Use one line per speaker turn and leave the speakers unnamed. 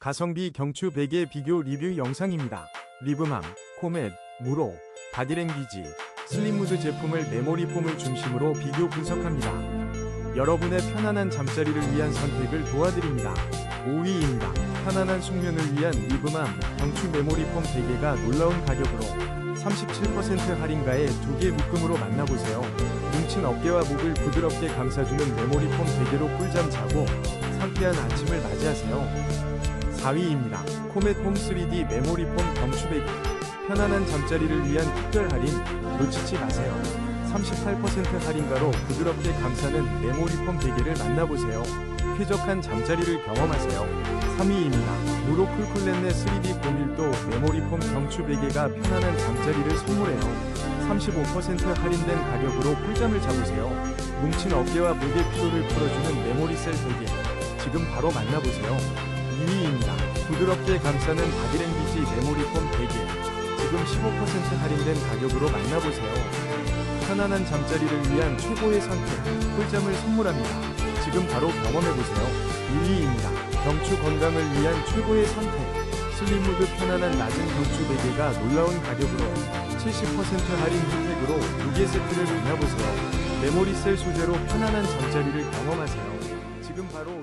가성비 경추 베개 비교 리뷰 영상입니다. 리브맘, 코멧, 무로, 바디랭귀지, 슬림무드 제품을 메모리 폼을 중심으로 비교 분석합니다. 여러분의 편안한 잠자리를 위한 선택을 도와드립니다. 5위입니다. 편안한 숙면을 위한 리브맘 경추 메모리 폼 베개가 놀라운 가격으로 37% 할인가에 두 개 묶음으로 만나보세요. 뭉친 어깨와 목을 부드럽게 감싸주는 메모리 폼 베개로 꿀잠 자고 상쾌한 아침을 맞이하세요. 4위입니다. 코멧 홈 3D 메모리 폼 경추 베개 편안한 잠자리를 위한 특별 할인 놓치지 마세요. 38% 할인가로 부드럽게 감싸는 메모리 폼 베개를 만나보세요. 쾌적한 잠자리를 경험하세요. 3위입니다. 무로 쿨 쿨렛네 3D 고밀도 메모리 폼 경추 베개가 편안한 잠자리를 선물해요. 35% 할인된 가격으로 꿀잠을 잡으세요. 뭉친 어깨와 목의 피로를 풀어주는 메모리셀 베개. 지금 바로 만나보세요. 2위입니다. 부드럽게 감싸는 바디랭귀지 메모리 폼 베개. 지금 15% 할인된 가격으로 만나보세요. 편안한 잠자리를 위한 최고의 선택, 꿀잠을 선물합니다. 지금 바로 경험해보세요. 1위입니다. 경추 건강을 위한 최고의 선택, 슬림무드 편안한 낮은 경추 베개가 놀라운 가격으로 70% 할인 혜택으로 2개 세트를 만나보세요. 메모리셀 소재로 편안한 잠자리를 경험하세요. 지금 바로